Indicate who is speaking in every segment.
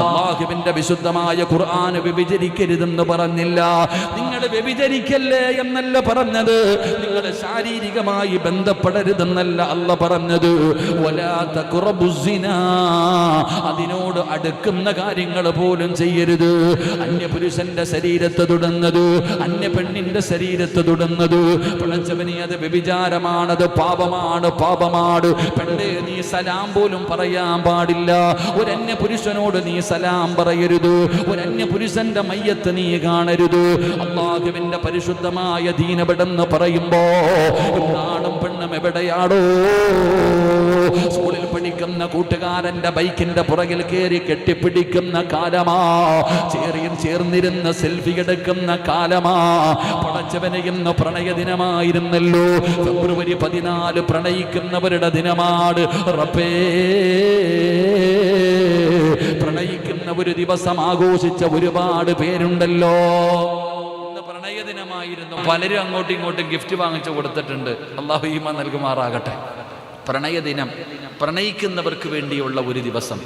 Speaker 1: അള്ളാഹുവിന്റെ വിശുദ്ധമായ ഖുർആൻ വ്യഭിചരിക്കരുതെന്ന് പറഞ്ഞില്ല. നിങ്ങൾ വ്യഭിചരിക്കല്ലേ എന്നല്ല പറഞ്ഞത്. നിങ്ങൾ ശാരീരികമായി ബന്ധപ്പെടരുതെന്നല്ല അല്ല പറഞ്ഞത്. അതിനോട് അടുക്കുന്ന കാര്യങ്ങൾ പോലും ചെയ്യരുത്. അന്യപുരുഷന്റെ ശരീരത്ത് തൊടുന്നത് അന്യ പെണ്ണിന്റെ ശരീരത്തെ തൊടുന്നത് പിളച്ചവനെ അത് വ്യഭിചാരമാണത് പാപമാണ് പാപമാണ്. പെണ്ണ് നീ സലാം പോലും പറയാൻ പാടില്ല. ഒരു അന്യപുരുഷനോട് നീ സലാം പറയരുത്. ഒരു അന്യപുരുഷന്റെ മയ്യത്ത് നീ കാണരുത്. അള്ളാഹുവിന്റെ പരിശുദ്ധമായ ദീനപെടെന്ന് പറയുമ്പോ ആണും പെണ്ണും എവിടെയാണോ സ്കൂളിൽ പഠിക്കുന്ന കൂട്ടുകാരന്റെ ബൈക്കിന്റെ പുറകിൽ കയറി കെട്ടിപ്പിടിക്കുന്ന കാലമാ. ചേറിയും ചേർന്നിരുന്ന് സെൽഫി എടുക്കുന്ന കാലമാ. പടച്ചവനെ ഇന്ന് പ്രണയ ദിനമായിരുന്നല്ലോ. ഫെബ്രുവരി പതിനാല് പ്രണയിക്കുന്നവരുടെ ദിനമാണ്. റബ്ബേ പ്രണയിക്കുന്ന ഒരു ദിവസം ആഘോഷിച്ച ഒരുപാട് പേരുണ്ടല്ലോ. പ്രണയ ദിനമായിരുന്നു പലരും അങ്ങോട്ടും ഇങ്ങോട്ടും ഗിഫ്റ്റ് വാങ്ങിച്ചു കൊടുത്തിട്ടുണ്ട്. അള്ളാഹു നൽകുമാറാകട്ടെ. പ്രണയദിനം. പ്രണയിക്കുന്നവർക്ക് വേണ്ടിയുള്ള ഒരു ദിവസം.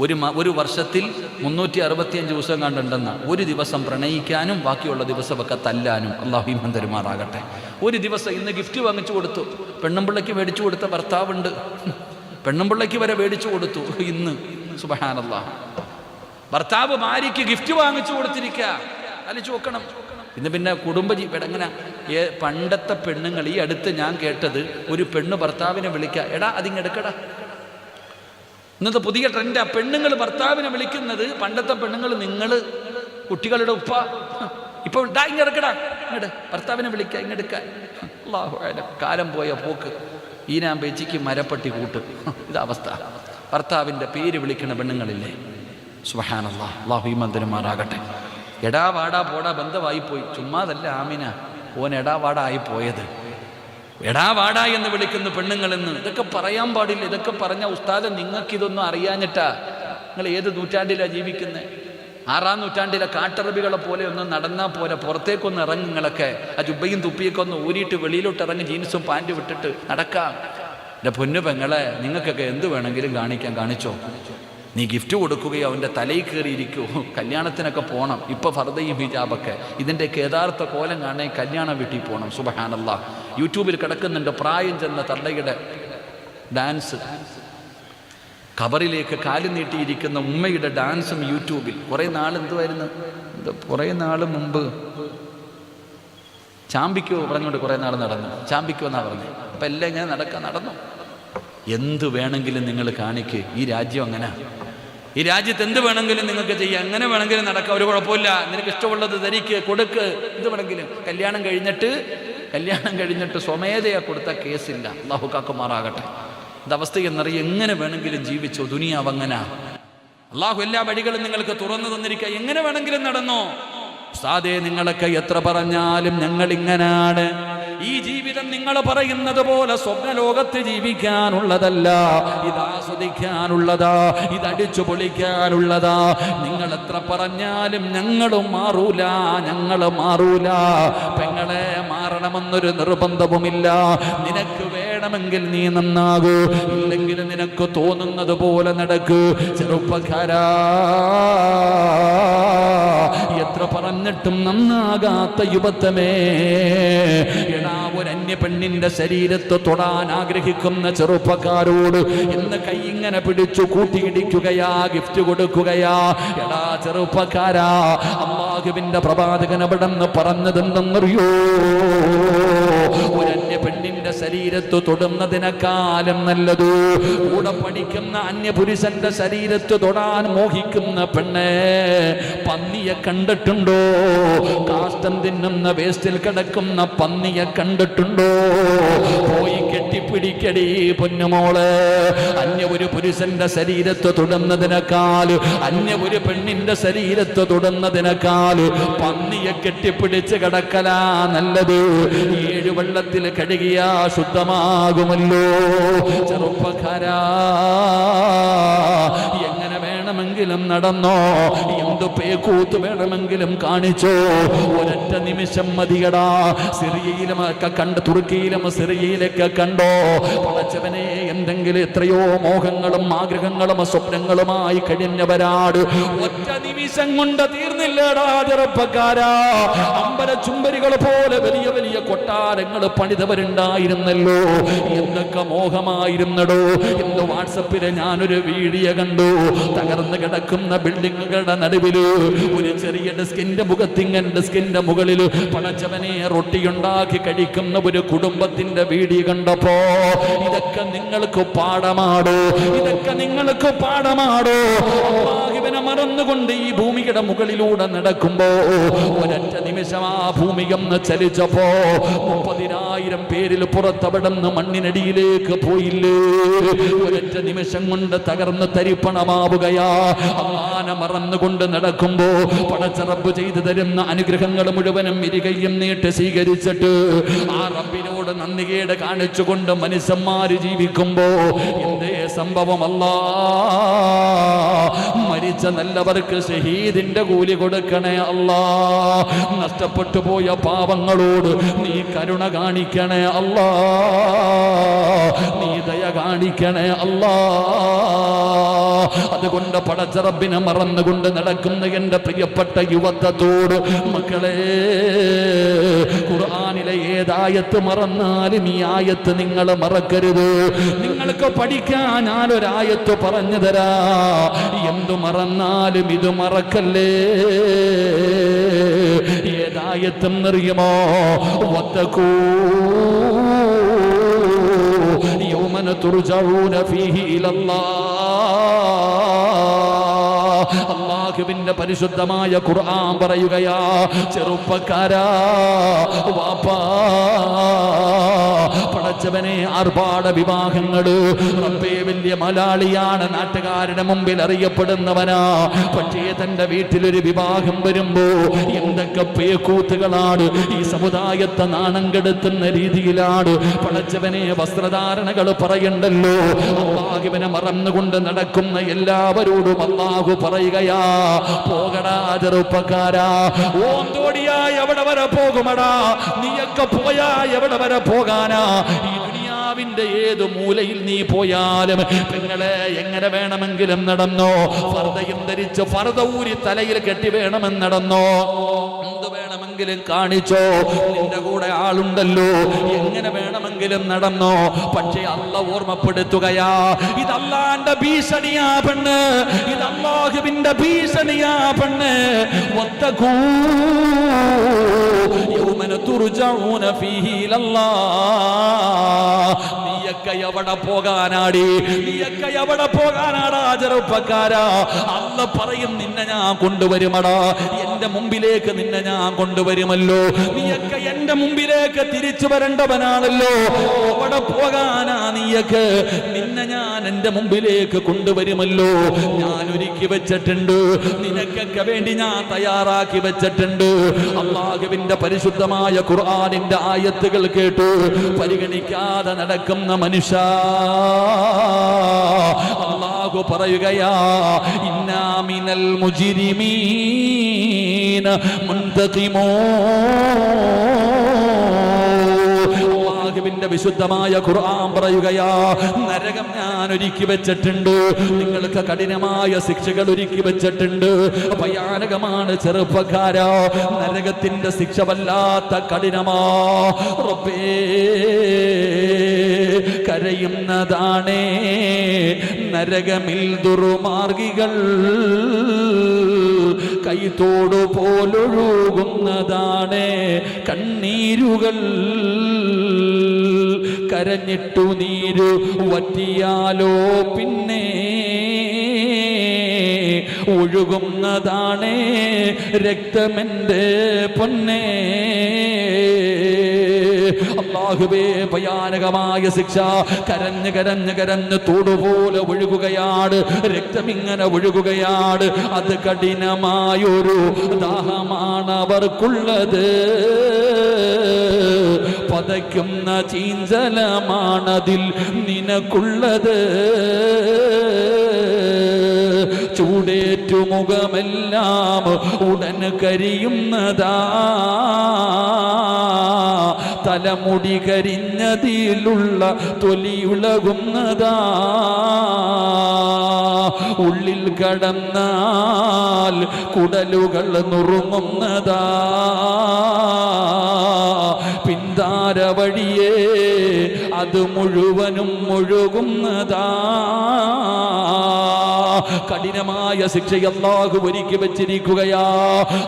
Speaker 1: ഒരു ഒരു വർഷത്തിൽ മുന്നൂറ്റി അറുപത്തിയഞ്ച് ദിവസം കണ്ടുണ്ടെന്ന് ഒരു ദിവസം പ്രണയിക്കാനും ബാക്കിയുള്ള ദിവസമൊക്കെ തല്ലാനും അള്ളാഹു ഈമൻ തരുമാറാകട്ടെ. ഒരു ദിവസം ഇന്ന് ഗിഫ്റ്റ് വാങ്ങിച്ചു കൊടുത്തു. പെണ്ണുമ്പിള്ളയ്ക്ക് മേടിച്ചു കൊടുത്ത ഭർത്താവുണ്ട്. പെണ്ണുമ്പിള്ളയ്ക്ക് വരെ മേടിച്ചു കൊടുത്തു. ഇന്ന്. സുബഹാനല്ലാ ഭർത്താവ് ഭാര്യയ്ക്ക് ഗിഫ്റ്റ് വാങ്ങിച്ചു കൊടുത്തിരിക്കുക അലിച്ചു നോക്കണം. ഇന്ന് പിന്നെ കുടുംബജീവി എങ്ങനെ ഏ പണ്ടത്തെ പെണ്ണുങ്ങൾ ഈ അടുത്ത് ഞാൻ കേട്ടത് ഒരു പെണ്ണ് ഭർത്താവിനെ വിളിക്കുക എടാ അതിങ്ങെടുക്കടാ ഇന്നത്തെ പുതിയ ട്രെൻഡാ പെണ്ണുങ്ങൾ ഭർത്താവിനെ വിളിക്കുന്നത് പണ്ടത്തെ പെണ്ണുങ്ങൾ നിങ്ങൾ കുട്ടികളുടെ ഉപ്പ. ഇപ്പൊ ഡാ ഇങ്ങെടുക്കടാ ഇങ്ങട് ഭർത്താവിനെ വിളിക്കുക ഇങ്ങെടുക്ക. കാലം പോയ പോക്ക്. ഈനാൻ വെച്ചിക്ക് മരപ്പട്ടി കൂട്ടും. ഇതാ അവസ്ഥ. ഭർത്താവിന്റെ പേര് വിളിക്കുന്ന പെണ്ണുങ്ങളില്ലേ? സുബഹാനല്ലാ. അള്ളാഹു ഈ മന്ദിരമാറാകട്ടെ എടാ വാടാ പോടാ ബന്ധമായി പോയി ചുമ്മാതല്ല ആമിന. ഓൻ എടാ വാടാ ആയി പോയത്. എടാ വാടാ എന്ന് വിളിക്കുന്ന പെണ്ണുങ്ങളെന്ന്. ഇതൊക്കെ പറയാൻ പാടില്ല. ഇതൊക്കെ പറഞ്ഞ ഉസ്താദ് നിങ്ങൾക്കിതൊന്നും അറിയാഞ്ഞിട്ടാ. നിങ്ങൾ ഏത് നൂറ്റാണ്ടിലാണ് ജീവിക്കുന്നത് ആറാം നൂറ്റാണ്ടിലെ കാട്ടറബികളെ പോലെ ഒന്ന് നടന്നാൽ പോലെ പുറത്തേക്കൊന്ന് ഇറങ്ങി നിങ്ങളൊക്കെ. ആ ജുബയും തുപ്പിയൊക്കെ ഒന്ന് ഊരിയിട്ട് വെളിയിലോട്ട് ഇറങ്ങി ജീൻസും പാന്റും വിട്ടിട്ട് നടക്കാം. എന്റെ പൊന്നു പെങ്ങളെ നിങ്ങൾക്കൊക്കെ എന്ത് വേണമെങ്കിലും കാണിക്കാൻ കാണിച്ചോ? നീ ഗിഫ്റ്റ് കൊടുക്കുകയോ അവന്റെ തലയിൽ കയറിയിരിക്കുമോ കല്യാണത്തിനൊക്കെ പോകണം ഇപ്പോൾ ഫർദയും ഹിജാബൊക്കെ. ഇതിന്റെയൊക്കെ യഥാർത്ഥ കോലം കാണാൻ കല്യാണ വീട്ടിൽ പോകണം സുബഹാനല്ല. യൂട്യൂബിൽ കിടക്കുന്നുണ്ട് പ്രായം ചെന്ന തള്ളയുടെ ഡാൻസ് കബറിലേക്ക് കാലു നീട്ടിയിരിക്കുന്ന ഉമ്മയുടെ ഡാൻസും യൂട്യൂബിൽ. കുറേ നാൾ എന്തുവായിരുന്നു? കുറേ നാൾ മുമ്പ് ചാമ്പിക്കോ പറഞ്ഞുകൊണ്ട് കുറേ നാൾ നടന്നു. ചാമ്പിക്കോ എന്നാണ് പറഞ്ഞത് അപ്പം എല്ലാം ഇങ്ങനെ നടക്കാൻ നടന്നു? എന്ത് വേണമെങ്കിലും നിങ്ങൾ കാണിക്കുക ഈ രാജ്യം അങ്ങനെ. ഈ രാജ്യത്ത് എന്ത് വേണമെങ്കിലും നിങ്ങൾക്ക് ചെയ്യാം. എങ്ങനെ വേണമെങ്കിലും നടക്കാം. ഒരു കുഴപ്പമില്ല. നിനക്ക് ഇഷ്ടമുള്ളത് ധരിക്ക് കൊടുക്ക്. എന്ത് വേണമെങ്കിലും. കല്യാണം കഴിഞ്ഞിട്ട് കല്യാണം കഴിഞ്ഞിട്ട് സ്വമേധയാ കൊടുത്ത കേസില്ല. അള്ളാഹു കാക്കുമാറാകട്ടെ. ഇതവസ്ഥ എന്നറിയ എങ്ങനെ വേണമെങ്കിലും ജീവിച്ചോ ദുനിയാവ് അങ്ങനെ. അള്ളാഹു എല്ലാ വഴികളും നിങ്ങൾക്ക് തുറന്നു തന്നിരിക്കുക എങ്ങനെ വേണമെങ്കിലും നടന്നോ? സാദേ നിങ്ങളൊക്കെ എത്ര പറഞ്ഞാലും ഞങ്ങൾ ഇങ്ങനാണ് ഈ ജീവിതം നിങ്ങൾ പറയുന്നത് പോലെ സ്വപ്നലോകത്ത് ജീവിക്കാനുള്ളതല്ല. ഇത് ആസ്വദിക്കാനുള്ളതാ ഇത് അടിച്ചു പൊളിക്കാനുള്ളതാ. നിങ്ങൾ എത്ര പറഞ്ഞാലും ഞങ്ങളും മാറൂല ഞങ്ങൾ മാറൂല. പെങ്ങളെ മാറണമെന്നൊരു നിർബന്ധവുമില്ല. നിനക്ക് വേണമെങ്കിൽ നീ നന്നാകൂ. ഇല്ലെങ്കിൽ നിനക്ക് തോന്നുന്നത് പോലെ നടക്കൂ. ചെറുപ്പക്കാരാ എത്ര പറഞ്ഞിട്ടും നന്നാകാത്ത യുവത്വമേ. എടാ ഒരു അന്യ പെണ്ണിന്റെ ശരീരത്ത് തൊടാൻ ആഗ്രഹിക്കുന്ന ചെറുപ്പക്കാരോട് ഇന്ന് കൈ ഇങ്ങനെ പിടിച്ചു കൂട്ടിയിടിക്കുകയാ ഗിഫ്റ്റ് കൊടുക്കുകയാ. എടാ ചെറുപ്പക്കാരാ അമ്മാഹുവിന്റെ പ്രവാചകൻ അവിടെ നിന്ന് പറഞ്ഞതെന്തെന്നറിയോ? അന്യ പെണ്ണിന്റെ ശരീരത്ത് തൊടുന്നതിനെക്കാലം നല്ലത് കൂടെ പഠിക്കുന്ന അന്യപുരുഷന്റെ ശരീരത്ത് തൊടാൻ മോഹിക്കുന്ന പെണ്ണെ പന്നിയെ കണ്ടിട്ടുണ്ടോ? കാഷ്ടം തിന്നുന്ന വേസ്റ്റിൽ കിടക്കുന്ന പന്നിയെ കണ്ടിട്ടുണ്ടോ? പോയി കെട്ടിപ്പിടിക്കടി പൊന്നുമോൾ. അന്യ ഒരു പുരുഷന്റെ ശരീരത്ത് തൊടുന്നതിനേക്കാൾ അന്യ ഒരു പെണ്ണിന്റെ ശരീരത്ത് തൊടുന്നതിനേക്കാൾ പന്നിയെ കെട്ടിപ്പിടിച്ച് കിടക്കലാ നല്ലത്. ഏഴു വെള്ളത്തിൽ കഴുകിയാ ശുദ്ധമാകുമല്ലോ. ചെറുപ്പക്കാരാ എങ്ങനെ വേണമെങ്കിലും നടന്നോ? എന്ത് പേക്കൂത്ത് വേണമെങ്കിലും കാണിച്ചോ. ഒരൊറ്റ നിമിഷം മതിയടാ. സിറിയയിലും ഒക്കെ കണ്ട് തുർക്കിയിലും സിറിയയിലൊക്കെ കണ്ടോ. പടച്ചവനെ എന്തെങ്കിലും എത്രയോ മോഹങ്ങളും ആഗ്രഹങ്ങളും സ്വപ്നങ്ങളുമായി കഴിഞ്ഞവരാട്. ഒറ്റ നിമിഷം കൊണ്ട് തീർന്നില്ലടാ ചെറുപ്പക്കാരാ. അമ്പല ചുംബരികൾ പോലെ വലിയ വലിയ കൊട്ടാരങ്ങൾ പണിതവരുണ്ടായിരുന്നല്ലോ. എന്തൊക്കെ മോഹമായിരുന്നടോ. ഇന്ന് വാട്സപ്പിൽ ഞാനൊരു വീഡിയോ കണ്ടു. തകർന്നു കിടക്കുന്ന ബിൽഡിങ്ങുകളുടെ നടുവിൽ ഒരു ചെറിയ ഡെസ്കിന്റെ മുഖത്തിങ്ങൻ ഡെസ്കിന്റെ മുകളിൽ പടച്ചവനെ റൊട്ടിയുണ്ടാക്കി കഴിക്കുന്ന ഒരു കുടുംബത്തിന്റെ വീടി കണ്ടപ്പോ ഇതൊക്കെ നിങ്ങൾക്ക് പാഠമാടോ. ഇതൊക്കെ നിങ്ങൾക്ക് പാഠമാടോ. മറന്നുകൊണ്ട് ഈ ഭൂമിയുടെ മുകളിലൂടെ നടക്കുമ്പോ ഒരൊറ്റ നിമിഷം ആ ഭൂമി ഒന്ന് ചലിച്ചപ്പോ മുപ്പതിനായിരം പേരിൽ പുറത്തവിടുന്ന് മണ്ണിനടിയിലേക്ക് പോയില്ലേ? ഒരൊറ്റ നിമിഷം കൊണ്ട് തകർന്ന് തരിപ്പണമാവുകയാ. ആന മറന്നുകൊണ്ട് നടക്കുമ്പോ പടച്ചറപ്പ് ചെയ്തു തരുന്ന അനുഗ്രഹങ്ങൾ മുഴുവനും ഇരികയും നീട്ട് സ്വീകരിച്ചിട്ട് ആ റബ്ബിനോട് നന്ദികേട് കാണിച്ചുകൊണ്ട് മനുഷ്യന്മാര് ജീവിക്കുമ്പോ എന്തേ സംഭവമല്ലാ മരിച്ച നല്ലവർക്ക് ഷഹീദിന്റെ കൂലി കൊടുക്കണേ അല്ലാ. നഷ്ടപ്പെട്ടു പോയ പാവങ്ങളോട് നീ കരുണ കാണിക്കണേ അല്ലാ. നീ ദയ കാണിക്കണേ അല്ലാ. അതുകൊണ്ട് പടച്ചറബിനെ മറന്നുകൊണ്ട് നടക്കുന്ന എന്റെ പ്രിയപ്പെട്ട യുവത്വത്തോട് മക്കളെ ഖുർആാനിലെ ഏതായത്ത് മറന്നാലും ഈ ആയത്ത് നിങ്ങൾ മറക്കരുത്. നിങ്ങൾക്ക് പഠിക്കാൻ ഞാനൊരായത്ത് പറഞ്ഞു തരാ. എന്തു മറന്നാലും ഇത് മറക്കല്ലേ? ഏതായത്തെന്നറിയുമോ? വത്തക്കൂ യൗമന തുർജഊന ഫീഹി അള്ളാഹുവിന്റെ പരിശുദ്ധമായ ഖുർആൻ പറയുകയാ ചെറുപ്പക്കാരാ പടച്ചവനെ ആർഭാട വിവാഹങ്ങൾ റബ്ബേ വലിയ മലയാളിയാണ് നാട്ടുകാരുടെ മുമ്പിൽ അറിയപ്പെടുന്നവനാ. പക്ഷേ തന്റെ വീട്ടിലൊരു വിവാഹം വരുമ്പോ എന്തൊക്കെ പേക്കൂത്തുകളാണ് ഈ സമുദായത്തെ നാണം കെടുത്തുന്ന രീതിയിലാണ് പടച്ചവനെ വസ്ത്രധാരണകൾ പറയണ്ടല്ലോ. അള്ളാഹുവിനെ മറന്നുകൊണ്ട് നടക്കുന്ന എല്ലാവരോടും അള്ളാഹു പറയുകയാ പോകടാ ചെറുപ്പക്കാരാ. ഓന്തോടിയായി അവിടെ വരെ പോകുമടാ. നീയൊക്കെ പോയാ എവിടെ വരെ പോകാനാ? ദുനിയാവിന്റെ ഏത് മൂലയിൽ നീ പോയാലും പെങ്ങളെ എങ്ങനെ വേണമെങ്കിലും നടന്നോ? ഫർദയും ധരിച്ച് ഫർദ ഊരി തലയിൽ കെട്ടി വേണമെന്ന് നടന്നോ? എന്ത് വേണമെങ്കിലും കാണിച്ചോ? നിന്റെ കൂടെ ആളുണ്ടല്ലോ. എങ്ങനെ വേണമെങ്കിലും നടന്നോ? പക്ഷേ അല്ല ഓർമ്മപ്പെടുത്തുകയാ ഇതല്ലാന്റെ ഭീഷണിയാ പെണ്ണ്. ഇതല്ലാഹുവിന്റെ ഭീഷണിയാ പെണ്ണ്. ഒത്തകൂ യൗമന തുർജഊന ഫീഹി ഇലല്ലാഹ് 아멘. നീയൊക്കെ എവിടെ പോകാനാടി? നീയൊക്കെ എവിടെ പോകാനാടാ ചെറുപ്പക്കാരാ? അല്ല പറയും നിന്നെ ഞാൻ കൊണ്ടുവരുമടാ. എന്റെ മുമ്പിലേക്ക് നിന്നെ ഞാൻ കൊണ്ടുവരുമല്ലോ. നീയൊക്കെ എന്റെ മുമ്പിലേക്ക് തിരിച്ചു വരേണ്ടവനാണല്ലോ. എവിടെ പോകാനാ നീയൊക്കെ നിന്നെ ഞാൻ എന്റെ മുമ്പിലേക്ക് കൊണ്ടുവരുമല്ലോ. ഞാൻ ഒരുക്കി വെച്ചിട്ടുണ്ട്. നിനക്കൊക്കെ വേണ്ടി ഞാൻ തയ്യാറാക്കി വെച്ചിട്ടുണ്ട്. അള്ളാഹുവിന്റെ പരിശുദ്ധമായ ഖുർആനിന്റെ ആയത്തുകൾ കേട്ടു. പരിഗണിക്കാതെ നടക്കുന്ന മനുഷ്യ. അള്ളാഹു പറയുകയാ ഇന്നാമിനൽ മുജിരിമീന മുന്തകിമോ അള്ളാഹുവിന്റെ വിശുദ്ധമായ ഖുർആൻ പറയുകയാ നരകം ഞാൻ ഒരുക്കി വെച്ചിട്ടുണ്ട്. നിങ്ങൾക്ക് കഠിനമായ ശിക്ഷകൾ ഒരുക്കി വെച്ചിട്ടുണ്ട്. ഭയാനകമാണ് ചെറുപ്പക്കാര നരകത്തിന്റെ ശിക്ഷ വല്ലാത്ത കഠിനമാ. റബ്ബേ കരയുന്നതാണേ നരകമിൽ ദുർമാർഗികൾ. കൈത്തോടു പോലൊഴുകുന്നതാണ്. കണ്ണീരുകൾ കരഞ്ഞിട്ടു നീരു വറ്റിയാലോ പിന്നെ. ഒഴുകുന്നതാണ് രക്തമെന്റെ പൊന്നേ. അള്ളാഹുവേ ഭയാനകമായ ശിക്ഷ. കരഞ്ഞ് കരഞ്ഞ് കരഞ്ഞ് തോടുപോലെ ഒഴുകുകയാണ്. രക്തമിങ്ങനെ ഒഴുകുകയാണ്. അത് കഠിനമായൊരു ദാഹമാണ് അവർക്കുള്ളത്. പതയ്ക്കുന്ന ചീഞ്ചലമാണതിൽ നിനക്കുള്ളത്. ചൂടേറ്റു മുഖമെല്ലാം ഉടൻ കരിയുന്നതാ. തലമുടി കരിഞ്ഞതിലുള്ള തൊലിയുളകുന്നതാ. ഉള്ളിൽ കടന്നാൽ കുടലുകൾ നുറുങ്ങുന്നതാ. പിന്താര വഴിയേ അത് മുഴുവനും മുഴുകുന്നതാ. കഠിനമായ ശിക്ഷ അല്ലാഹു ഒരുക്കി വെച്ചിരിക്കുകയാ.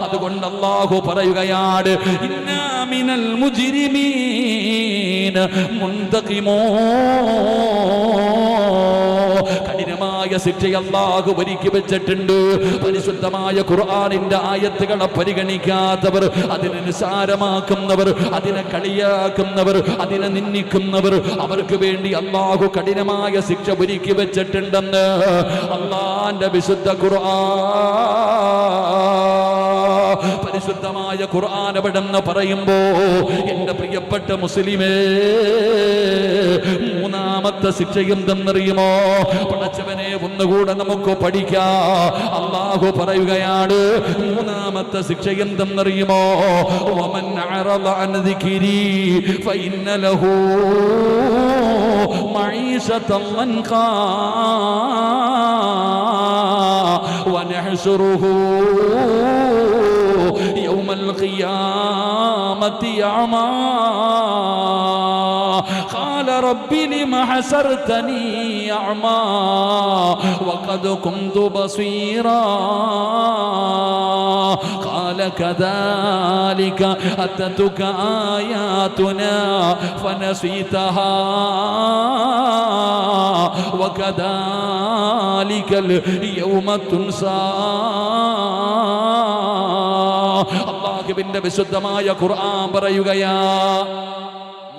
Speaker 1: അതുകൊണ്ട് അല്ലാഹു പറയുകയാണ് ഇന്നാമിനൽ മുജിരിമീൻ മുന്തകിമോ? കഠിനമായ ശിക്ഷ അല്ലാഹു ഒരുക്കി വെച്ചിട്ടുണ്ട്. പരിശുദ്ധമായ ഖുർആനിന്റെ ആയത്തുകളെ പരിഗണിക്കാത്തവർ അതിനെ നിസാരമാക്കുന്നവർ അതിനെ കളിയാക്കുന്നവർ അതിനെ നിന്ദിക്കുന്നവർ അവർക്ക് വേണ്ടി അള്ളാഹു കഠിനമായ ശിക്ഷ ഒരുക്കി വെച്ചിട്ടുണ്ടെന്ന് അള്ളാന്റെ വിശുദ്ധ ഖുർആൻ പരിശുദ്ധമായ ഖുർആൻ എവിടെന്ന് പറയുമ്പോ എന്റെ പ്രിയപ്പെട്ട മുസ്ലിമേ മൂന്നാമത്തെ ശിക്ഷ എന്തെന്നറിയുമോ പടച്ചവനെ ഒന്നുകൂടെ നമുക്ക് പഠിക്കാം അള്ളാഹു പറയുകയാണ് മൂന്നാമത്തെ ശിക്ഷ എന്തെന്നറിയുമോ വമൻ അറള അൻ ദിക്രി ഫഇന്ന ലഹു മഈശതൻ ലൻഖാ ونحشره يوم القيامة أعمى قال رب لم حسرتني أعمى وقد كنت بصيرا. قال كذلك أتتك آياتنا فنسيتها. وكذلك اليوم تنسى. അള്ളാഹുവിന്റെ വിശുദ്ധമായ ഖുർആൻ പറയുകയാ.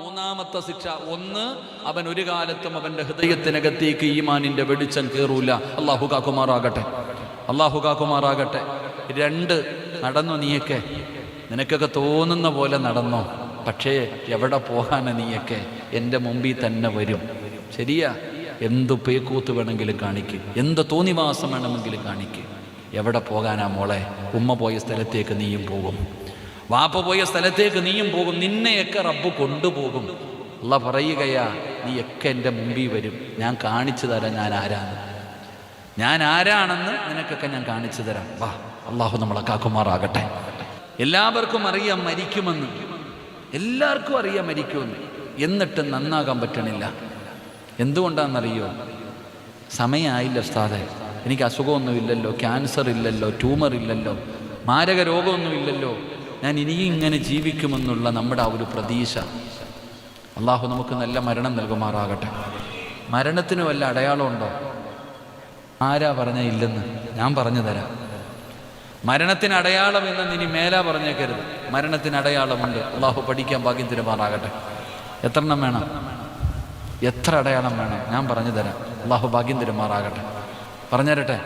Speaker 1: മൂന്നാമത്തെ ശിക്ഷ. ഒന്ന് അവൻ ഒരു കാലത്തും അവന്റെ ഹൃദയത്തിനകത്തേക്ക് ഈമാനിന്റെ വെളിച്ചം കയറൂല. അള്ളാഹു കാക്കുമാറാകട്ടെ. അള്ളാഹു കാക്കുമാറാകട്ടെ. രണ്ട് നടന്നു നീയൊക്കെ? നിനക്കൊക്കെ തോന്നുന്ന പോലെ നടന്നോ? പക്ഷേ എവിടെ പോകാനാ നീയൊക്കെ? എന്റെ മുമ്പിൽ തന്നെ വരും. ശരിയാ? എന്ത് പേക്കൂത്ത് വേണമെങ്കിലും കാണിക്കും. എന്ത് തോന്നിവാസം വേണമെങ്കിലും കാണിക്കും. എവിടെ പോകാനാ മോളെ? ഉമ്മ പോയ സ്ഥലത്തേക്ക് നീയും പോകും. വാപ്പ പോയ സ്ഥലത്തേക്ക് നീയും പോകും. നിന്നെയൊക്കെ റബ്ബ് കൊണ്ടുപോകും. അല്ല പറയുകയാ നീയൊക്കെ എന്റെ മുമ്പിൽ വരും. ഞാൻ കാണിച്ചു തരാം ഞാൻ ആരാണ് ഞാൻ ആരാണെന്ന് നിനക്കൊക്കെ ഞാൻ കാണിച്ചു തരാം. വാ അള്ളാഹു നമ്മളെ കാക്കുമാറാകട്ടെ. എല്ലാവർക്കും അറിയാം മരിക്കുമെന്ന്. എല്ലാവർക്കും അറിയാം മരിക്കുമെന്ന്. എന്നിട്ട് നന്നാകാൻ പറ്റണില്ല. എന്തുകൊണ്ടാണെന്നറിയോ സമയമായില്ല ഉസ്താദെ. എനിക്ക് അസുഖമൊന്നുമില്ലല്ലോ ക്യാൻസർ ഇല്ലല്ലോ ട്യൂമർ ഇല്ലല്ലോ മാരക രോഗമൊന്നുമില്ലല്ലോ ഞാൻ ഇനിയും ഇങ്ങനെ ജീവിക്കുമെന്നുള്ള നമ്മുടെ ആ ഒരു പ്രതീക്ഷ. അള്ളാഹു നമുക്ക് നല്ല മരണം നൽകുമാറാകട്ടെ. മരണത്തിന് വല്ല അടയാളമുണ്ടോ? ആരാ പറഞ്ഞ ഇല്ലെന്ന്? ഞാൻ പറഞ്ഞു തരാം. മരണത്തിന് അടയാളം എന്ന് ഇനി മേലാ പറഞ്ഞേക്കരുത്. മരണത്തിന് അടയാളമുണ്ട്. അള്ളാഹു പഠിക്കാൻ ഭാഗ്യം തരുമാറാകട്ടെ. എത്ര എണ്ണം വേണം? എത്ര അടയാളം വേണം? ഞാൻ പറഞ്ഞു തരാം. അള്ളാഹു ഭാഗ്യം തരുമാറാകട്ടെ. പറഞ്ഞുതരട്ടെ.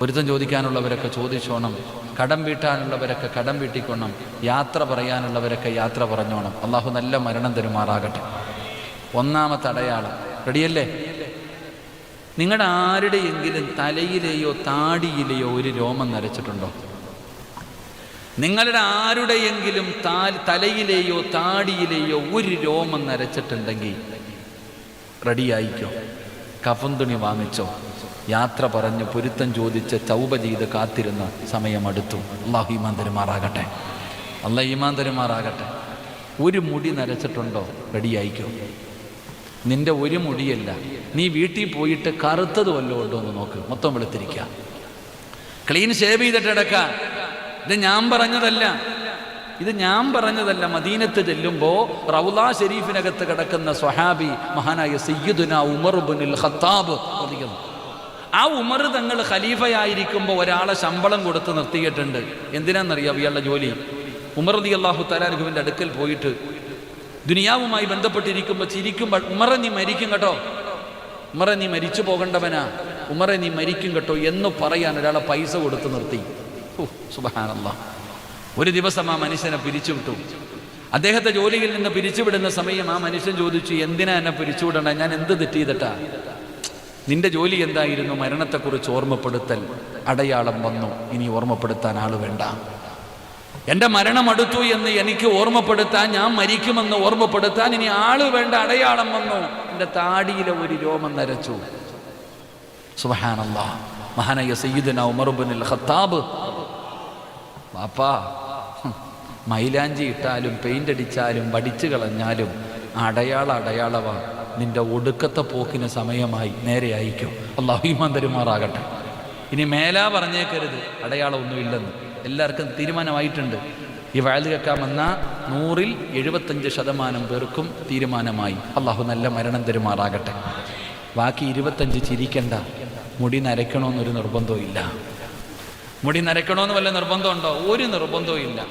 Speaker 1: പൊരുത്തം ചോദിക്കാനുള്ളവരൊക്കെ ചോദിച്ചോണം. കടം വീട്ടാനുള്ളവരൊക്കെ കടം വീട്ടിക്കൊണം. യാത്ര പറയാനുള്ളവരൊക്കെ യാത്ര പറഞ്ഞോണം. അള്ളാഹു നല്ല മരണം തരുമാറാകട്ടെ. ഒന്നാമത്തെ അടയാളം. റെഡിയല്ലേ? നിങ്ങളുടെ ആരുടെയെങ്കിലും തലയിലെയോ താടിയിലെയോ ഒരു രോമം നരച്ചിട്ടുണ്ടോ? നിങ്ങളുടെ ആരുടെയെങ്കിലും താ- തലയിലെയോ താടിയിലെയോ ഒരു രോമം നരച്ചിട്ടുണ്ടെങ്കിൽ റെഡിയായിക്കോ. കഫൻ തുണി വാങ്ങിച്ചോ. യാത്ര പറഞ്ഞ് പൊരുത്തം ചോദിച്ച് ചൗബ ചെയ്ത് കാത്തിരുന്ന സമയം അടുത്തു. അള്ളാഹു ഈമാൻ തരുമാറാകട്ടെ. അള്ളാഹ് ഈമാൻ തരുമാറാകട്ടെ. ഒരു മുടി നരച്ചിട്ടുണ്ടോ? റെഡിയായിക്കോ നിന്റെ ഒരു മുടിയല്ല. നീ വീട്ടിൽ പോയിട്ട് കറുത്തത് വല്ലതും ഉണ്ടോ എന്ന് നോക്ക്. മൊത്തം വെളുത്തിരിക്കുക. ക്ലീൻ ഷേവ് ചെയ്തിട്ട് കിടക്കാൻ ഇത് ഞാൻ പറഞ്ഞതല്ല. ഇത് ഞാൻ പറഞ്ഞതല്ല. മദീനത്ത് ചെല്ലുമ്പോൾ റൗല ഷെരീഫിനകത്ത് കിടക്കുന്ന സ്വഹാബി മഹാനായ സയ്യിദുന ഉമർ ബുനിൽ ഖത്താബ് പ്രതിക്കുന്നു ആ ഉമർ തങ്ങൾ ഖലീഫയായിരിക്കുമ്പോൾ ഒരാളെ ശമ്പളം കൊടുത്ത് നിർത്തിയിട്ടുണ്ട്. എന്തിനാണെന്നറിയാം ഇയാളുടെ ജോലി? ഉമർ റതി അള്ളാഹു തലാനുഖുവിന്റെ അടുക്കൽ പോയിട്ട് ദുനിയാവുമായി ബന്ധപ്പെട്ടിരിക്കുമ്പോൾ ചിരിക്കുമ്പോൾ ഉമറെ നീ മരിക്കും കേട്ടോ. ഉമറെ നീ മരിച്ചു പോകേണ്ടവനാ. ഉമറെ നീ മരിക്കും കേട്ടോ എന്ന് പറയാൻ ഒരാളെ പൈസ കൊടുത്ത് നിർത്തി. സുബാനല്ല ഒരു ദിവസം ആ മനുഷ്യനെ പിരിച്ചുവിട്ടു അദ്ദേഹത്തെ ജോലിയിൽ നിന്ന് പിരിച്ചുവിടുന്ന സമയം ആ മനുഷ്യൻ ചോദിച്ചു എന്തിനാ എന്നെ പിരിച്ചുവിടണേ? ഞാൻ എന്ത് തെറ്റ് ചെയ്തിട്ടാ? നിന്റെ ജോലി എന്തായിരുന്നു? മരണത്തെക്കുറിച്ച് ഓർമ്മപ്പെടുത്തൽ അടയാളം വന്നു. ഇനി ഓർമ്മപ്പെടുത്താൻ ആൾ വേണ്ട. എന്റെ മരണം അടുത്തു എന്ന് എനിക്ക് ഓർമ്മപ്പെടുത്താൻ ഞാൻ മരിക്കുമെന്ന് ഓർമ്മപ്പെടുത്താൻ ഇനി ആൾ വേണ്ട അടയാളം വന്നു. എന്റെ താടിയിലെ ഒരു രോമം നരച്ചു. സുബഹാനല്ലാ. മഹാനായ സയ്യിദന ഉമർബുനിൽ ഖത്താബ്. ബാപ്പാ മൈലാഞ്ചി ഇട്ടാലും പെയിന്റ് അടിച്ചാലും വടിച്ചു കളഞ്ഞാലും അടയാള അടയാളവ. നിന്റെ ഒടുക്കത്തെ പോക്കിന് സമയമായി. നേരെ അയക്കും. അള്ളാഹുമാൻ തരുമാറാകട്ടെ. ഇനി മേലാ പറഞ്ഞേക്കരുത്. അടയാളമൊന്നും ഇല്ലെന്ന് എല്ലാവർക്കും തീരുമാനമായിട്ടുണ്ട്. ഈ വയൽ കേൾക്കാൻ വന്ന നൂറിൽ എഴുപത്തഞ്ച് ശതമാനം പേർക്കും തീരുമാനമായി. അള്ളാഹു നല്ല മരണം തരുമാറാകട്ടെ. ബാക്കി ഇരുപത്തഞ്ച് ചിരിക്കണ്ട. മുടി നരയ്ക്കണമെന്നൊരു നിർബന്ധവും ഇല്ല മുടി നരയ്ക്കണമെന്ന് വല്ല നിർബന്ധമുണ്ടോ? ഒരു നിർബന്ധവും ഇല്ല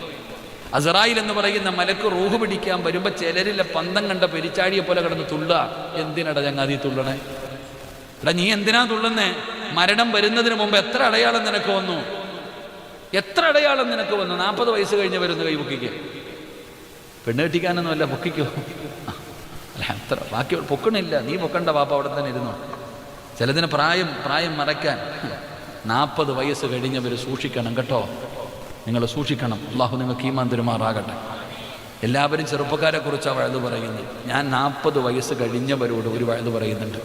Speaker 1: അസറായിൽ എന്ന് പറയുന്ന മലക്ക് റൂഹ് പിടിക്കാൻ വരുമ്പോൾ ചിലരിലെ പന്തം കണ്ട പെരിച്ചാടിയെ പോലെ കിടന്ന് തുള്ളുക. എന്തിനടാ ചങ്ങാതി തുള്ളണേ? എടാ നീ എന്തിനാ തുള്ളുന്നേ? മരണം വരുന്നതിന് മുമ്പ് എത്ര അടയാളം നിനക്ക് വന്നു? എത്ര അടയാളം നിനക്ക് വന്നു? നാൽപ്പത് വയസ്സ് കഴിഞ്ഞ് വരുന്ന കൈ പൊക്കിക്ക് പെണ്ണ് കെട്ടിക്കാനൊന്നും അല്ല പൊക്കിക്കോ. അല്ല അത്ര ബാക്കി പൊക്കണില്ല. നീ പൊക്കണ്ട പാപ്പ അവിടെ തന്നെ ഇരുന്നു. ചിലതിന് പ്രായം പ്രായം മറയ്ക്കാൻ നാൽപ്പത് വയസ്സ് കഴിഞ്ഞവർ സൂക്ഷിക്കണം കേട്ടോ. നിങ്ങൾ സൂക്ഷിക്കണം. അള്ളാഹു നിങ്ങൾക്ക് ഈമാൻ തരുമാറാകട്ടെ. എല്ലാവരും ചെറുപ്പക്കാരെ കുറിച്ചാണ് വയത് പറയുന്നത്. ഞാൻ നാൽപ്പത് വയസ്സ് കഴിഞ്ഞവരോട് ഒരു വയത് പറയുന്നുണ്ട്.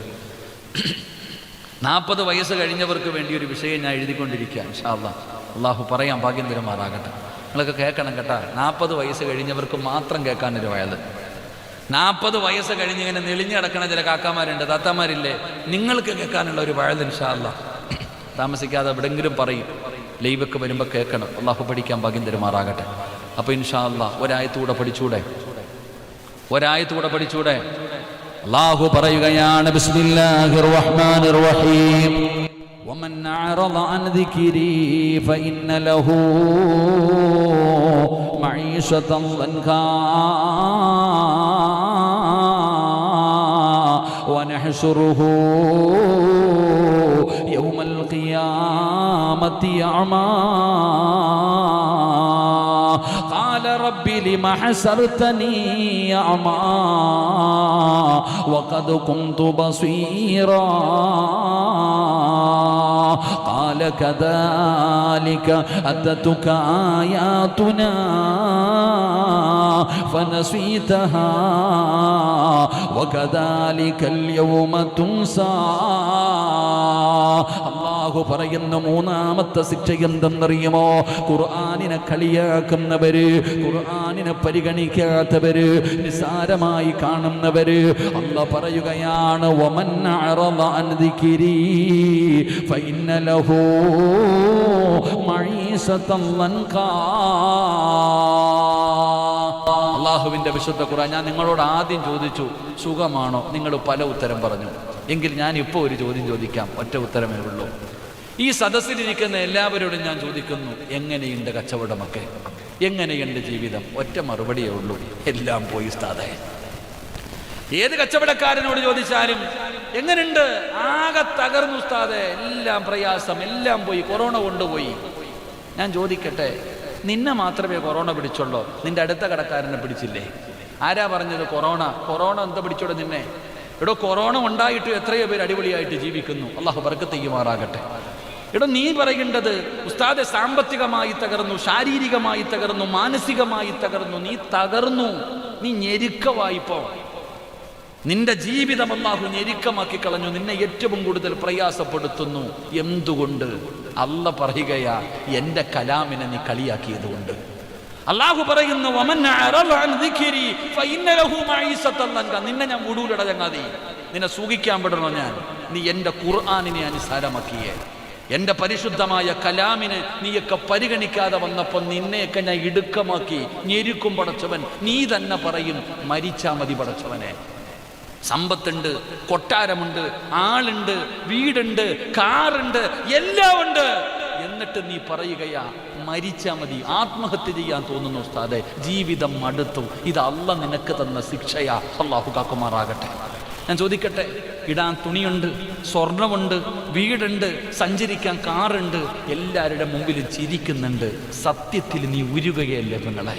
Speaker 1: നാൽപ്പത് വയസ്സ് കഴിഞ്ഞവർക്ക് വേണ്ടി ഒരു വിഷയം ഞാൻ എഴുതിക്കൊണ്ടിരിക്കുകയാണ് ഷാള്ള അള്ളാഹു പറയാൻ ഭാഗ്യം തരുമാറാകട്ടെ. നിങ്ങളൊക്കെ കേൾക്കണം കേട്ടാ. നാൽപ്പത് വയസ്സ് കഴിഞ്ഞവർക്ക് മാത്രം കേൾക്കാനൊരു വയത് നാൽപ്പത് വയസ്സ് കഴിഞ്ഞ് ഇങ്ങനെ നെളിഞ്ഞ് കിടക്കണ ചില കാക്കാമാരുണ്ട് താത്താമാരില്ലേ? നിങ്ങൾക്ക് കേൾക്കാനുള്ള ഒരു വയത് ഇൻഷാല്ല താമസിക്കാതെ എവിടെങ്കിലും പറയും. ലൈവൊക്കെ വരുമ്പോൾ കേൾക്കണം അള്ളാഹു പഠിക്കാൻ ഭാഗ്യം തരുമാറാകട്ടെ അപ്പോൾ ഇൻഷാല്ല ഒരായത്തൂടെ പഠിച്ചൂടെ ഒരായത്തൂടെ പഠിച്ചൂടെ അള്ളാഹു പറയുകയാണ് ബിസ്മില്ലാഹിർ റഹ്മാനിർ റഹീം ومن أعرض عن ذكري فإن له معيشة ضنكا ونحشره يوم القيامة أعمى قال رب لم حسرتني أعمى وقد كنت بصيرا. قال كذلك أتتك آياتنا فنسيتها. അള്ളാഹു പറയുന്ന മൂന്നാമത്തെ ശിക്ഷ എന്തെന്നറിയുമോ? ഖുർആാനിനെ കളിയാക്കുന്നവര് ഖുർആാനിനെ പരിഗണിക്കാത്തവര് നിസാരമായി കാണുന്നവര്. അല്ല പറയുകയാണ് ഒമൻ മഴീസ അൻ കാ. അള്ളാഹുവിന്റെ വിശുദ്ധ ഖുർആൻ ഞാൻ നിങ്ങളോട് ആദ്യം ചോദിച്ചു സുഖമാണോ? നിങ്ങൾ പല ഉത്തരം പറഞ്ഞു. എങ്കിൽ ഞാൻ ഇപ്പോൾ ഒരു ചോദ്യം ചോദിക്കാം ഒറ്റ ഉത്തരമേ ഉള്ളൂ. ഈ സദസ്സിലിരിക്കുന്ന എല്ലാവരോടും ഞാൻ ചോദിക്കുന്നു എങ്ങനെയുണ്ട് കച്ചവടമൊക്കെ? എങ്ങനെയുണ്ട് ജീവിതം? ഒറ്റ മറുപടിയേ ഉള്ളൂ. എല്ലാം പോയി സ്ഥാതെ ഏത് കച്ചവടക്കാരനോട് ചോദിച്ചാലും എങ്ങനെയുണ്ട് ആകെ തകർന്നു സ്ഥാതെ എല്ലാം പ്രയാസം എല്ലാം പോയി. കൊറോണ കൊണ്ടുപോയി. ഞാൻ ചോദിക്കട്ടെ നിന്നെ മാത്രമേ കൊറോണ പിടിച്ചുള്ളൂ. നിന്റെ അടുത്ത കടക്കാരനെ പിടിച്ചില്ലേ? ആരാ പറഞ്ഞത് കൊറോണ? കൊറോണ എന്താ പിടിച്ചോടെ നിന്നെ? എടോ കൊറോണ ഉണ്ടായിട്ട് എത്രയോ പേര് അടിപൊളിയായിട്ട് ജീവിക്കുന്നു. അള്ളാഹു ബർക്കത്ത് ചെയ്യുമാറാകട്ടെ. എടോ നീ പറയേണ്ടത് ഉസ്താദെ സാമ്പത്തികമായി തകർന്നു ശാരീരികമായി തകർന്നു മാനസികമായി തകർന്നു. നീ തകർന്നു. നീ ഞെരുക്കവായിപ്പോ. നിന്റെ ജീവിതം അള്ളാഹു ഞെരുക്കമാക്കി കളഞ്ഞു. നിന്നെ ഏറ്റവും കൂടുതൽ പ്രയാസപ്പെടുത്തുന്നു. എന്തുകൊണ്ട്? അല്ല പറയുകയാ എന്റെ കലാമിനെ നീ കളിയാക്കിയത് കൊണ്ട് അള്ളാഹു പറയുന്നു "വമൻ അറള ദിക്രി ഫഇന്ന ലഹു മഈസത്തൻ നിന്നെ ഞാൻ മുടൂലട ചങ്ങാതി നിന്നെ സൂഹിക്കാൻ പെടണോ ഞാൻ? നീ എന്റെ ഖുർആാനിനെ അനുസാരമാക്കിയേ. എന്റെ പരിശുദ്ധമായ കലാമിനെ നീയൊക്കെ പരിഗണിക്കാതെ വന്നപ്പോൾ നിന്നെയൊക്കെ ഞാൻ ഇടുക്കമാക്കി. ഞെരുക്കും പടച്ചവൻ നീ തന്നെ പറയും മരിച്ചാ മതി പടച്ചവനെ. സമ്പത്തുണ്ട് കൊട്ടാരമുണ്ട് ആളുണ്ട് വീടുണ്ട് കാറുണ്ട് എല്ലാം ഉണ്ട് എന്നിട്ട് നീ പറയുകയാ മരിച്ചാ മതി ആത്മഹത്യ ചെയ്യാൻ തോന്നുന്നു ഉസ്താദെ. ജീവിതം മടുത്തു. ഇത് അല്ല നിനക്ക് തന്ന ശിക്ഷയാ. അള്ളാഹു കാക്കുമാറാകട്ടെ. ഞാൻ ചോദിക്കട്ടെ ഇടാൻ തുണിയുണ്ട് സ്വർണമുണ്ട് വീടുണ്ട് സഞ്ചരിക്കാൻ കാറുണ്ട് എല്ലാവരുടെ മുമ്പിൽ ചിരിക്കുന്നുണ്ട്. സത്യത്തിൽ നീ ഉരുകയല്ലേ പെങ്ങളെ.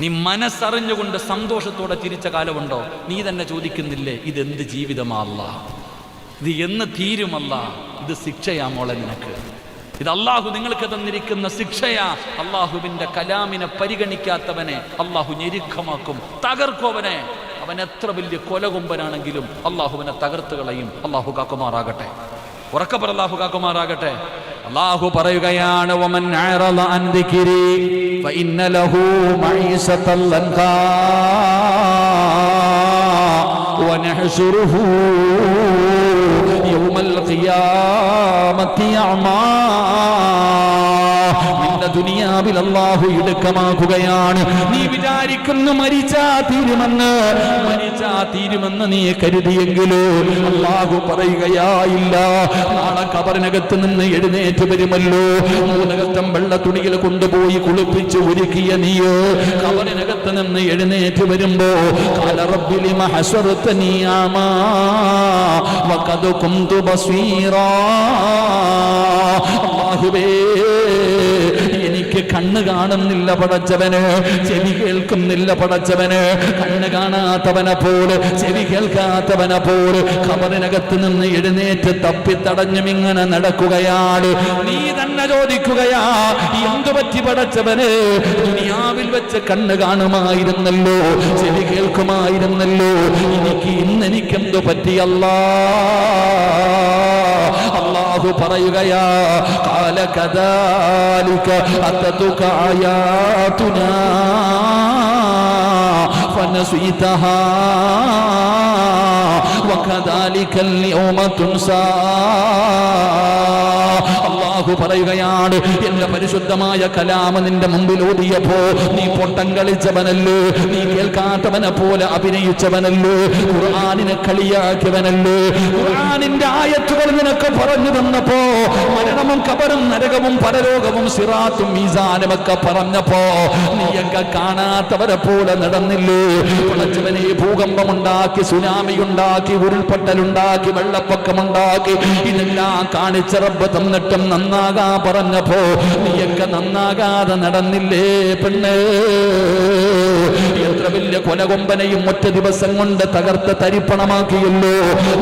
Speaker 1: നീ മനസ്സറിഞ്ഞുകൊണ്ട് സന്തോഷത്തോടെ തിരിച്ച കാലമുണ്ടോ? നീ തന്നെ ചോദിക്കുന്നില്ലേ ഇതെന്ത് ജീവിതമാല്ല ഇത് എന്ന് തീരുമല്ല ഇത് ശിക്ഷയാ മോളെ നിനക്ക്. ഇത് അള്ളാഹു നിങ്ങൾക്ക് തന്നിരിക്കുന്ന ശിക്ഷയാ. അള്ളാഹുവിന്റെ കലാമിനെ പരിഗണിക്കാത്തവനെ അള്ളാഹു ഞെരുക്കമാക്കും തകർക്കോവനെ. അവൻ എത്ര വലിയ കൊലകൊമ്പനാണെങ്കിലും അള്ളാഹുവിനെ തകർത്ത് കളയും. അള്ളാഹു കാക്കുമാറാകട്ടെ. ഉറക്കപ്പറ കാക്കുമാറാകട്ടെ. അള്ളാഹു പറയുകയാണ് വമൻ അഅറള അൻ ദിക്രി ഫഇന്ന ലഹു മഈസത്തൻ ലൻകാ ونحشره يوم القيامة أعمى നിന്റെ ദുനിയാവിൽ അള്ളാഹു ഇടുക്കമാക്കുകയാണ്. നീ വിചാരിക്കുന്നു മരിച്ചാ തീരുമെന്ന്. മരിച്ചാ തീരുമെന്ന് നീ കരുതിയെങ്കിലോ അള്ളാഹു പറയുകയായില്ല. നാളെ കബറിനകത്ത് നിന്ന് എഴുന്നേറ്റ് വരുമല്ലോ. മൂന്നകത്തം വെള്ള തുണിയിൽ കൊണ്ടുപോയി കുളിപ്പിച്ച് ഒരുക്കിയ നീയോ കബറിനകത്ത് നിന്ന് എഴുന്നേറ്റ് വരുമ്പോ കാലറബിലി മഹസ്വറുത്തനിയാമാ വഖദ് കുന്തു ബസീറാ. കണ്ണ് കാണുന്നില്ല പടച്ചവന് ചെവി കേൾക്കുന്നില്ല പടച്ചവന്. കണ്ണ് കാണാത്തവനെ പോലെ ചെവി കേൾക്കാത്തവനെ പോലെ കബറിനകത്ത് നിന്ന് എഴുന്നേറ്റ് തപ്പിത്തടഞ്ഞും ഇങ്ങനെ നടക്കുകയാണ്. നീ തന്നെ ചോദിക്കുകയാ എന്തു പറ്റി പടച്ചവന്? ദുനിയാവിൽ വെച്ച് കണ്ണ് കാണുമായിരുന്നല്ലോ ചെവി കേൾക്കുമായിരുന്നല്ലോ. എനിക്ക് ഇന്ന് എനിക്കെന്തു പറ്റിയല്ലാ അള്ളാഹു പറയുകയാ കാല കദാലിക അത്തതുക ആയാതുനാ فنسيتها وكذلك اليوم تنسى അള്ളാഹു പറയുകയാണ് എന്റെ പരിശുദ്ധമായ കലാമ നിന്റെ മുമ്പിൽ ഓടിയപ്പോ നീ പൊട്ടം കളിച്ചവനല്ലോ നീ കേൾക്കാത്തവനെ പോലെ അഭിനയിച്ചവനല്ലേ ഖുർആാനിനെ കളിയാക്കിയവനല്ലേ ഖുർആാനിന്റെ ആയത്തുകൾ നിനക്ക് പറഞ്ഞു തന്നപ്പോ മരണവും കബറും നരകവും പരലോകവും സിറാത്തും മീസാനും ഒക്കെ പറഞ്ഞപ്പോ നീയൊക്കെ കാണാത്തവരെ പോലെ നടന്നില്ലേ പടച്ചവനെ ഭൂകമ്പമുണ്ടാക്കി സുനാമി ഉണ്ടാക്കി ഉരുൾപൊട്ടലുണ്ടാക്കി വെള്ളപ്പൊക്കമുണ്ടാക്കി ഇതെല്ലാം കാണിച്ച റബ്ബ് തന്നിട്ടും നന്നാകാ പറഞ്ഞപ്പോ നീയൊക്കെ നന്നാകാതെ നടന്നില്ലേ പെണ്ണ്? എത്ര വലിയ കൊലകൊമ്പനെയും ഒറ്റ ദിവസം കൊണ്ട് തകർത്ത് തരിപ്പണമാക്കിയല്ലോ.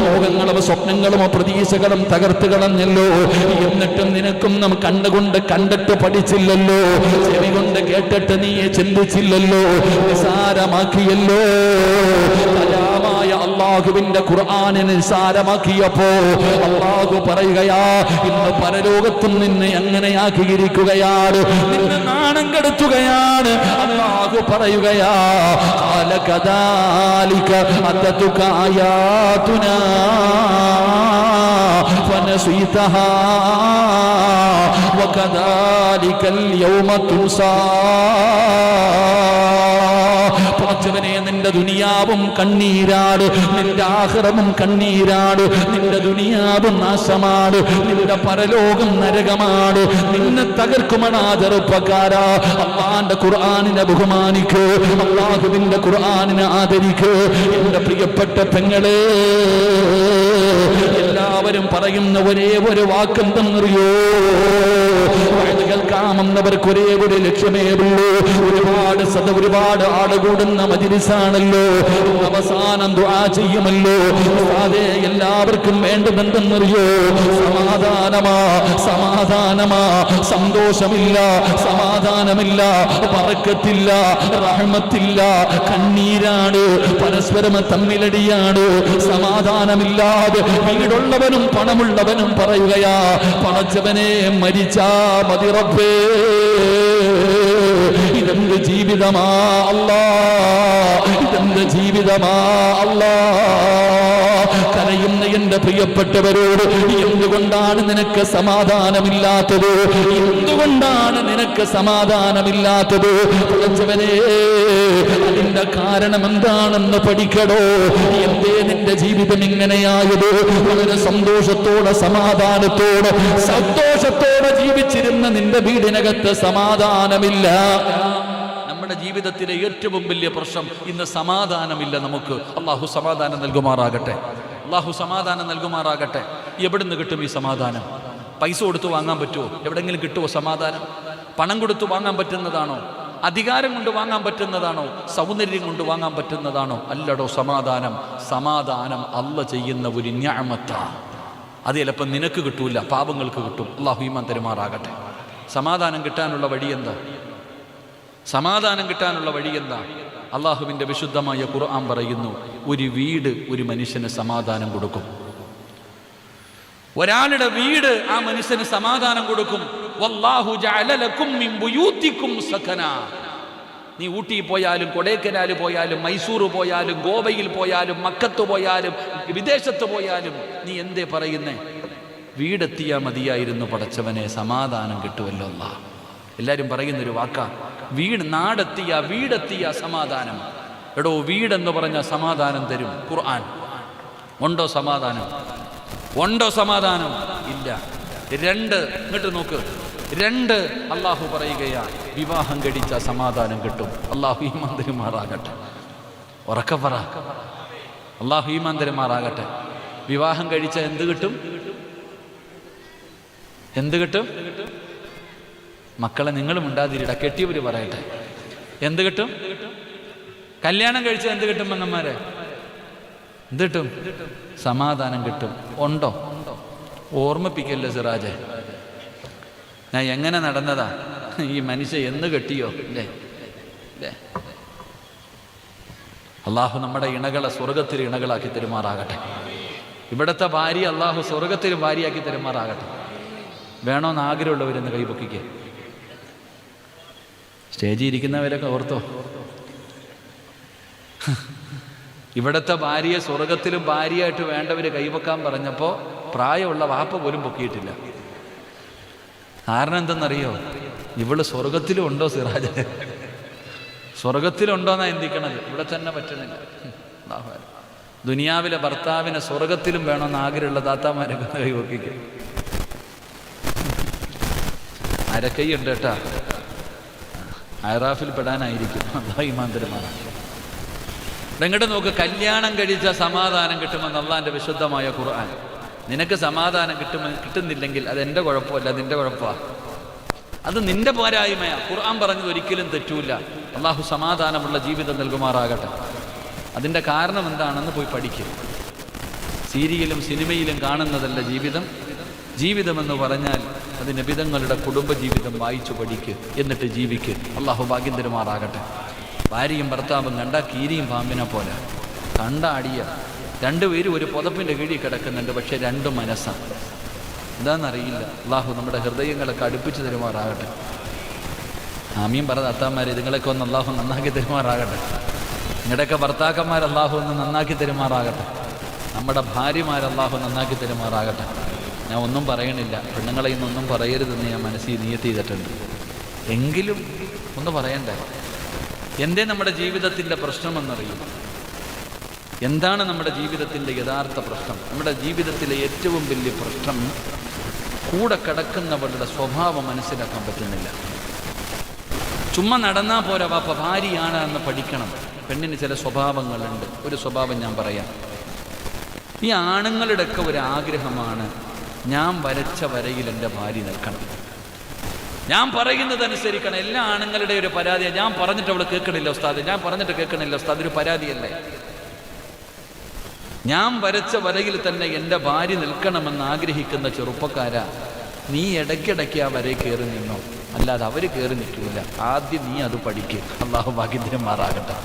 Speaker 1: ലോകങ്ങളും സ്വപ്നങ്ങളും പ്രതീക്ഷകളും തകർത്ത് കളഞ്ഞല്ലോ. എന്നിട്ടും നിനക്കും നാം കണ്ടുകൊണ്ട് കണ്ടിട്ട് പഠിച്ചില്ലല്ലോ. ചെവി കൊണ്ട് കേട്ടിട്ട് നീയെ ചിന്തിച്ചില്ലല്ലോ. നിസാരമാക്കിയല്ലോ. അള്ളാഹുവിന്റെ ഖുർആാനിനെ നിസാരമാക്കിയപ്പോ അള്ളാഹു പറയുകയാ ഇന്ന് പരലോകത്തും നിന്നെ എങ്ങനെയാക്കിയിരിക്കുകയാണ് നിന്നെ നാണം കെടുത്തുകയാണ് അള്ളാഹു പറയുകയാ കാലകദാലിക അത്തതുക ആയാതുനാ فنسيتها وكذلك اليوم تنسى പടച്ചവനെ നിന്റെ ദുനിയാവും കണ്ണീരാട്. നിന്റെ ആഹ്റവും കണ്ണീരാട്. നിന്റെ ദുനിയാവും നാശമാണ്. നിന്റെ പരലോകം നരകമാണ്. നിന്നെ തകർക്കുമണാ ചെറുപ്പക്കാരാ അള്ളാന്റെ ഖുർആാനിനെ ബഹുമാനിക്ക്. അള്ളാഹുവിന്റെ ഖുർആാനിനെ ആദരിക്ക്. എന്റെ പ്രിയപ്പെട്ട പെങ്ങളെ എല്ലാവരും പറയുന്ന ഒരേ ഒരു വാക്കെന്തെന്നറിയോ കേൾക്കാമെന്നവർക്ക് ഒരേ ഒരു ലക്ഷ്യമേ ഉള്ളൂ. ഒരുപാട് സദ ഒരുപാട് ആളുകൂടുന്ന മജിരിസാണല്ലോ അവസാനം ദുആ ചെയ്യുമല്ലോ. അതെ എല്ലാവർക്കും വേണ്ടതെന്തെന്നറിയോ സമാധാനമാ സമാധാനമാ. സന്തോഷമില്ല സമാധാനമില്ല പറക്കത്തില്ല റഹ്മത്തില്ല. കണ്ണീരാണ് പരസ്പരം തമ്മിലടിയാണ്. സമാധാനമില്ലാതെ വീടുള്ളവനും പണമുള്ളവനും പറയുകയാ പണച്ചവനെ മരിച്ചാ മതി റബ്ബേ. ഇതെന്ത് ജീവിതമാ അല്ലാ? ഇതെന്ത് ജീവിതമാ അല്ലാ? കരയുന്ന എന്റെ പ്രിയപ്പെട്ടവരോട് എന്തുകൊണ്ടാണ് നിനക്ക് സമാധാനമില്ലാത്തത്? എന്തുകൊണ്ടാണ് നിനക്ക് സമാധാനമില്ലാത്തത്? പുറച്ചവനെ അതിന്റെ കാരണം എന്താണെന്ന് പഠിക്കടോ? എന്തേ നിന്റെ ജീവിതം ഇങ്ങനെയായത്? വളരെ സന്തോഷത്തോടെ സമാധാനത്തോടെ സന്തോഷത്തോടെ ജീവിച്ചിരുന്ന നിന്റെ വീടിനകത്ത് സമാധാനമില്ല. നമ്മുടെ ജീവിതത്തിലെ ഏറ്റവും വലിയ പ്രശ്നം ഇന്ന് സമാധാനമില്ല നമുക്ക്. അള്ളാഹു സമാധാനം നൽകുമാറാകട്ടെ. അള്ളാഹു സമാധാനം നൽകുമാറാകട്ടെ. എവിടുന്ന് കിട്ടും ഈ സമാധാനം? പൈസ കൊടുത്ത് വാങ്ങാൻ പറ്റുമോ എവിടെങ്കിലും കിട്ടുമോ സമാധാനം? പണം കൊടുത്ത് വാങ്ങാൻ പറ്റുന്നതാണോ? അധികാരം കൊണ്ട് വാങ്ങാൻ പറ്റുന്നതാണോ? സൗന്ദര്യം കൊണ്ട് വാങ്ങാൻ പറ്റുന്നതാണോ? അല്ലടോ സമാധാനം. സമാധാനം അല്ല ചെയ്യുന്ന ഒരു ഞാമത്താണ് അത് ചിലപ്പോൾ നിനക്ക് കിട്ടൂല പാപങ്ങൾക്ക് കിട്ടും. അള്ളാഹു ഈമാൻ തരുമാറാകട്ടെ. സമാധാനം കിട്ടാനുള്ള വഴി എന്താ? സമാധാനം കിട്ടാനുള്ള വഴി എന്താ? അള്ളാഹുവിന്റെ വിശുദ്ധമായ ഖുർആൻ പറയുന്നു ഒരു വീട് ഒരു മനുഷ്യന് സമാധാനം കൊടുക്കും. ഒരാളുടെ വീട് ആ മനുഷ്യന് സമാധാനം കൊടുക്കും. നീ ഊട്ടി പോയാലും കൊടൈക്കനാൽ പോയാലും മൈസൂർ പോയാലും ഗോവയിൽ പോയാലും മക്കത്ത് പോയാലും വിദേശത്ത് പോയാലും നീ എന്തേ പറയുന്നേ? വീടെത്തിയാ മതിയായിരുന്നു പടച്ചവനെ സമാധാനം കിട്ടുമല്ലോ അല്ലാ എല്ലാവരും പറയുന്നൊരു വാക്കാ വീട് നാടെത്തിയ വീടെത്തിയ സമാധാനം. എടോ വീടെന്ന് പറഞ്ഞ സമാധാനം തരും. ഖുർആൻ. ഉണ്ടോ സമാധാനം? ഉണ്ടോ സമാധാനം? ഇല്ല. രണ്ട് ഇങ്ങോട്ട് നോക്ക്. രണ്ട് അള്ളാഹു പറയുകയാ വിവാഹം കഴിച്ച സമാധാനം കിട്ടും. അള്ളാഹു ഈ മന്ത്രിമാറാകട്ടെ പറ. അള്ളാഹു ഈ മന്ത്രിമാറാകട്ടെ വിവാഹം കഴിച്ച എന്ത് കിട്ടും? എന്ത് കിട്ടും? മക്കളെ നിങ്ങളും ഉണ്ടാതിരിട കെട്ടിയവർ പറയട്ടെ. എന്ത് കിട്ടും? കല്യാണം കഴിച്ചാൽ എന്ത് കിട്ടും പെണ്ണന്മാരെ എന്ത് കിട്ടും? സമാധാനം കിട്ടും. ഉണ്ടോ? ഓർമ്മിപ്പിക്കല്ലേ സിറാജെ? ഞാൻ എങ്ങനെ നടന്നതാ? ഈ മനുഷ്യ എന്ന് കെട്ടിയോ? അല്ലേ അള്ളാഹു നമ്മുടെ ഇണകളെ സ്വർഗത്തിൽ ഇണകളാക്കി തെരുമാറാകട്ടെ. ഇവിടുത്തെ ഭാര്യ അള്ളാഹു സ്വർഗത്തിൽ ഭാര്യയാക്കി തെരുമാറാകട്ടെ. വേണോന്ന് ആഗ്രഹമുള്ളവരെന്ന് കൈപൊക്കിക്കേ. സ്റ്റേജിൽ ഇരിക്കുന്നവരൊക്കെ ഓർത്തോ? ഇവിടുത്തെ ഭാര്യയെ സ്വർഗത്തിലും ഭാര്യയായിട്ട് വേണ്ടവർ കൈവക്കാൻ പറഞ്ഞപ്പോൾ പ്രായമുള്ള വാപ്പ പോലും പൊക്കിയിട്ടില്ല. കാരണം എന്തെന്നറിയോ? ഇവൾ സ്വർഗത്തിലും ഉണ്ടോ സിറാജ്? സ്വർഗത്തിലുണ്ടോന്നാ എന്തിക്കണത് ഇവിടെ തന്നെ പറ്റണില്ല. ദുനിയാവിലെ ഭർത്താവിനെ സ്വർഗത്തിലും വേണമെന്ന് ആഗ്രഹമുള്ള താത്താമാരൊക്കെ കൈവക്കിക്കും അരക്കൈ ഉണ്ട് കേട്ടാ. അയറാഫിൽ പെടാനായിരിക്കും. അള്ളാഹ് ഇമാന്തരമാണ് നിങ്ങളുടെ നോക്ക് കല്യാണം കഴിച്ച സമാധാനം കിട്ടുമെന്ന് അള്ളാന്റെ വിശുദ്ധമായ ഖുർആൻ. നിനക്ക് സമാധാനം കിട്ടുമെന്ന് കിട്ടുന്നില്ലെങ്കിൽ അത് എന്റെ കുഴപ്പമല്ല നിന്റെ കുഴപ്പമാണ് അത് നിന്റെ പോരായ്മയാ. ഖുർആൻ പറഞ്ഞത് ഒരിക്കലും തെറ്റൂല. അള്ളാഹു സമാധാനമുള്ള ജീവിതം നൽകുമാറാകട്ടെ. അതിന്റെ കാരണം എന്താണെന്ന് പോയി പഠിക്കും. സീരിയലും സിനിമയിലും കാണുന്നതല്ല ജീവിതം. ജീവിതമെന്ന് പറഞ്ഞാൽ അത് നബിതങ്ങളുടെ കുടുംബജീവിതം വായിച്ചു പഠിക്ക്. എന്നിട്ട് ജീവിക്ക്. അള്ളാഹു ഭാഗ്യം തരുമാറാകട്ടെ ഭാര്യയും ഭർത്താവും കണ്ട കീരിയും പാമ്പിനെ പോലെ. കണ്ടാടിയ. രണ്ടുപേരും ഒരു പുതപ്പിന്റെ കീഴിൽ കിടക്കുന്നുണ്ട് പക്ഷേ രണ്ട് മനസ്സാണ് എന്താണെന്നറിയില്ല അള്ളാഹു നമ്മുടെ ഹൃദയങ്ങളൊക്കെ അടുപ്പിച്ച് തരുമാറാകട്ടെ. ആമിയും പറഞ്ഞ അത്താമാരെ ഇതുങ്ങളൊക്കെ ഒന്ന് അള്ളാഹു നന്നാക്കി തരുമാറാകട്ടെ. നിങ്ങളുടെയൊക്കെ ഭർത്താക്കന്മാർ അള്ളാഹു ഒന്ന് നന്നാക്കി തരുമാറാകട്ടെ. നമ്മുടെ ഭാര്യമാർ നന്നാക്കി തരുമാറാകട്ടെ. ഞാൻ ഒന്നും പറയണില്ല. പെണ്ണുങ്ങളെ ഇന്നൊന്നും പറയരുതെന്ന് ഞാൻ മനസ്സിൽ നീയത്ത് ചെയ്തിട്ടുണ്ട്. എങ്കിലും ഒന്ന് പറയണ്ടേ? എന്തേ നമ്മുടെ ജീവിതത്തിന്റെ പ്രശ്നമെന്നറിയും? എന്താണ് നമ്മുടെ ജീവിതത്തിന്റെ യഥാർത്ഥ പ്രശ്നം? നമ്മുടെ ജീവിതത്തിലെ ഏറ്റവും വലിയ പ്രശ്നം കൂടെ കിടക്കുന്നവരുടെ സ്വഭാവം മനസ്സിലാക്കാൻ പറ്റുന്നില്ല. ചുമ്മാ നടന്നാൽ പോരാ വാപ്പ ഭാര്യയാണ് എന്ന് പഠിക്കണം. പെണ്ണിന് ചില സ്വഭാവങ്ങളുണ്ട്. ഒരു സ്വഭാവം ഞാൻ പറയാം. ഈ ആണുങ്ങളുടെയൊക്കെ ഒരു ആഗ്രഹമാണ് ഞാൻ വരച്ച വരയിൽ എന്റെ ഭാര്യ നിൽക്കണം. ഞാൻ പറയുന്നത് അനുസരിക്കണം എല്ലാ ആണുങ്ങളുടെ ഒരു പരാതിയാണ് ഞാൻ പറഞ്ഞിട്ട് അവൾ കേൾക്കണില്ല ഉസ്താദ്. ഞാൻ പറഞ്ഞിട്ട് കേൾക്കണില്ല ഉസ്താദ്. ഒരു പരാതിയല്ലേ? ഞാൻ വരച്ച വരയിൽ തന്നെ എന്റെ ഭാര്യ നിൽക്കണമെന്ന് ആഗ്രഹിക്കുന്ന ചെറുപ്പക്കാരാ. നീ ഇടയ്ക്കിടയ്ക്ക് ആ വരയിൽ കയറി നിന്നോ. അല്ലാതെ അവർ കയറി നിൽക്കില്ല ആദ്യം നീ അത് പഠിക്കുക അള്ളാഹു ഭാഗ്യത്തിന് മാറാകട്ടെ.